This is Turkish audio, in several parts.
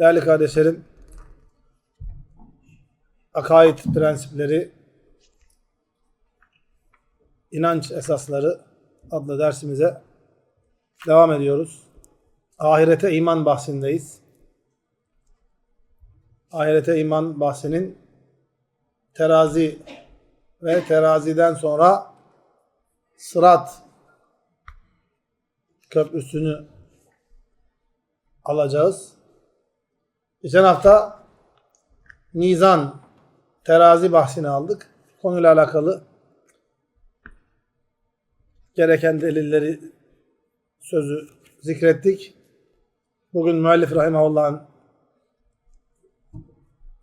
Değerli kardeşlerim, akaid prensipleri, inanç esasları adlı dersimize devam ediyoruz. Ahirete iman bahsindeyiz. Ahirete iman bahsinin terazi ve teraziden sonra sırat köprüsünü alacağız. Geçen hafta mizan, terazi bahsini aldık. Konuyla alakalı gereken delilleri, sözü zikrettik. Bugün müellif rahimahullah'ın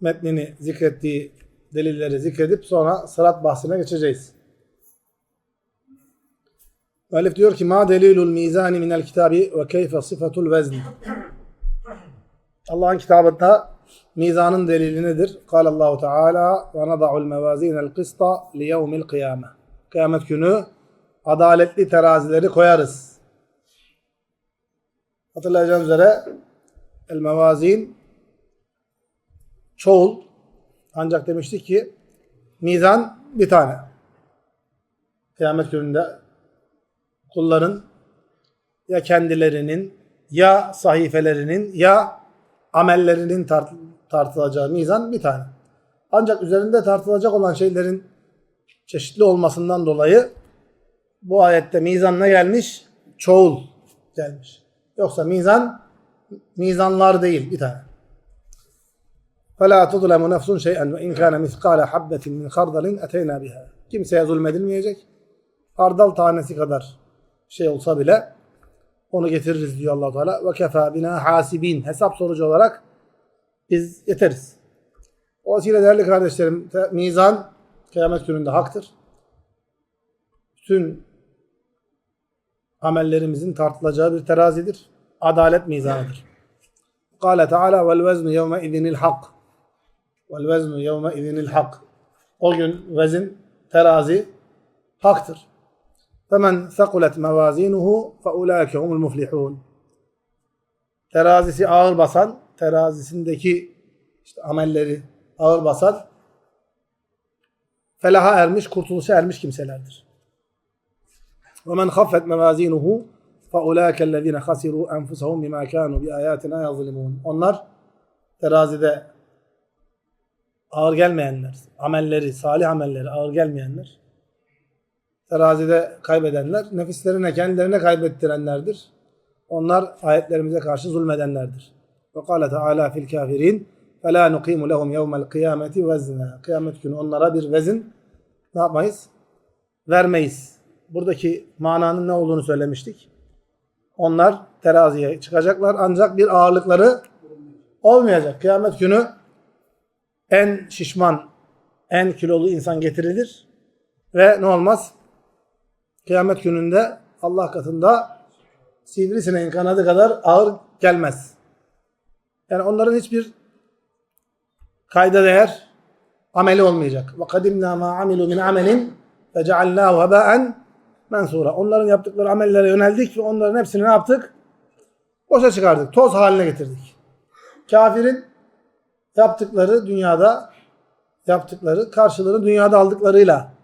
metnini zikrettiği delilleri zikredip sonra sırat bahsine geçeceğiz. Müellif diyor ki ma delilul mizani minel kitabi ve keyfe sıfatul vezni. Allah'ın kitabında mizanın delili nedir? Allahu Teala ve nada'ul mevazinel kısta li yevmil kıyame. Kıyamet günü adaletli terazileri koyarız. Hatırlayacağınız üzere el mevazin çoğul ancak demiştik ki mizan bir tane. Kıyamet gününde kulların ya kendilerinin ya sahifelerinin ya amellerinin tart tartılacağı mizan bir tane. Ancak üzerinde tartılacak olan şeylerin çeşitli olmasından dolayı bu ayette mizan ne gelmiş? Çoğul gelmiş. Yoksa mizan mizanlar değil bir tane. فَلَا تُظْلَمُ نَفْسٌ شَيْئًا وَاِنْ كَانَ مِثْقَالَ حَبَّةٍ مِنْ خَرْدَلٍ اَتَيْنَا بِهَا Kimseye zulmedilmeyecek. Hardal tanesi kadar şey olsa bile onu getiririz diyor allah Teala. Ve kefa bina hasibin. Hesap sorucu olarak biz yeteriz. Dolayısıyla değerli kardeşlerim mizan kıyamet gününde haktır. Bütün amellerimizin tartılacağı bir terazidir. Adalet mizanıdır. Kale Teala vel veznu yevme idinil hak. Vel veznu yevme idinil hak. O gün vezin terazi haktır. Femen sekulet mevazinuhu fe ulaike humul muflihun. Terazisi ağır basan, terazisindeki işte amelleri ağır basan felaha ermiş, kurtuluşa ermiş kimselerdir. وَمَنْ خَفَّتْ مَوَازِينُهُ فَاُولَٰئِكَ الَّذ۪ينَ خَسِرُوا أَنْفُسَهُمْ بِمَا كَانُوا بِآيَاتِنَا يَظْلِمُونَ Onlar terazide ağır gelmeyenler, amelleri, salih amelleri ağır gelmeyenler, terazide kaybedenler, nefislerine, kendilerine kaybettirenlerdir. Onlar ayetlerimize karşı zulmedenlerdir. Ve kâle Teâlâ fil kâfirîn فَلَا نُقِيمُ لَهُمْ يَوْمَ الْقِيَامَةِ وَزْنًا Kıyamet günü onlara bir vezin ne yapmayız? Vermeyiz. Buradaki mananın ne olduğunu söylemiştik. Onlar teraziye çıkacaklar ancak bir ağırlıkları olmayacak. Kıyamet günü en şişman, en kilolu insan getirilir ve ne olmaz? Kıyamet gününde Allah katında sivrisineğin kanadı kadar ağır gelmez. Yani onların hiçbir kayda değer ameli olmayacak. Ve kadimna ma amilu min amelin ve cealnahu hebaen mensura. Onların yaptıkları amellere yöneldik ve onların hepsini ne yaptık? Boşa çıkardık. Toz haline getirdik. Kafirin yaptıkları dünyada yaptıkları karşılığını dünyada aldıklarıyla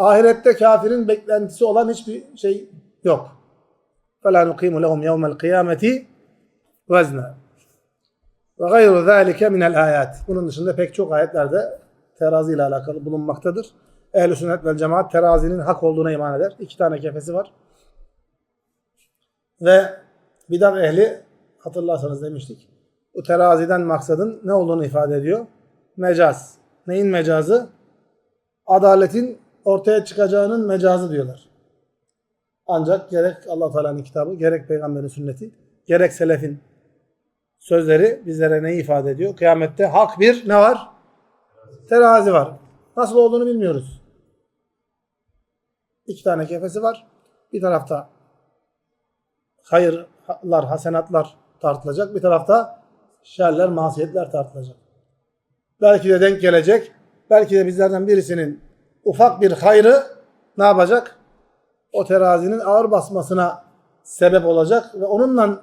ahirette kafirin beklentisi olan hiçbir şey yok. فَلَا نُقِيمُ لَهُمْ يَوْمَ الْقِيَامَةِ وَزْنًا ve gayru zâlike minel ayat. Bunun dışında pek çok ayetlerde terazi ile alakalı bulunmaktadır. Ehl-i sünnet vel cemaat terazinin hak olduğuna iman eder. İki tane kefesi var. Ve bidat ehli hatırlarsanız demiştik. Bu teraziden maksadın ne olduğunu ifade ediyor? Mecaz. Neyin mecazı? Adaletin ortaya çıkacağının mecazı diyorlar. Ancak gerek Allah Teala'nın kitabı, gerek peygamberin sünneti, gerek selefin sözleri bizlere neyi ifade ediyor? Kıyamette hak bir ne var? Terazi var. Nasıl olduğunu bilmiyoruz. İki tane kefesi var. Bir tarafta hayırlar, hasenatlar tartılacak. Bir tarafta şerler, masiyetler tartılacak. Belki de denk gelecek. Belki de bizlerden birisinin ufak bir hayrı ne yapacak? O terazinin ağır basmasına sebep olacak ve onunla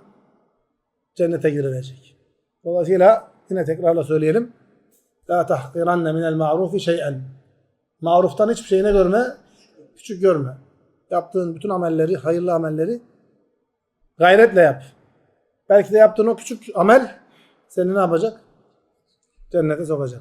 cennete girilecek. Dolayısıyla yine tekrarla söyleyelim. La tahqiranne minel ma'rufi şey'en. Maruftan hiçbir şeyine görme, küçük görme. Yaptığın bütün amelleri, hayırlı amelleri gayretle yap. Belki de yaptığın o küçük amel seni ne yapacak? Cennete sokacak.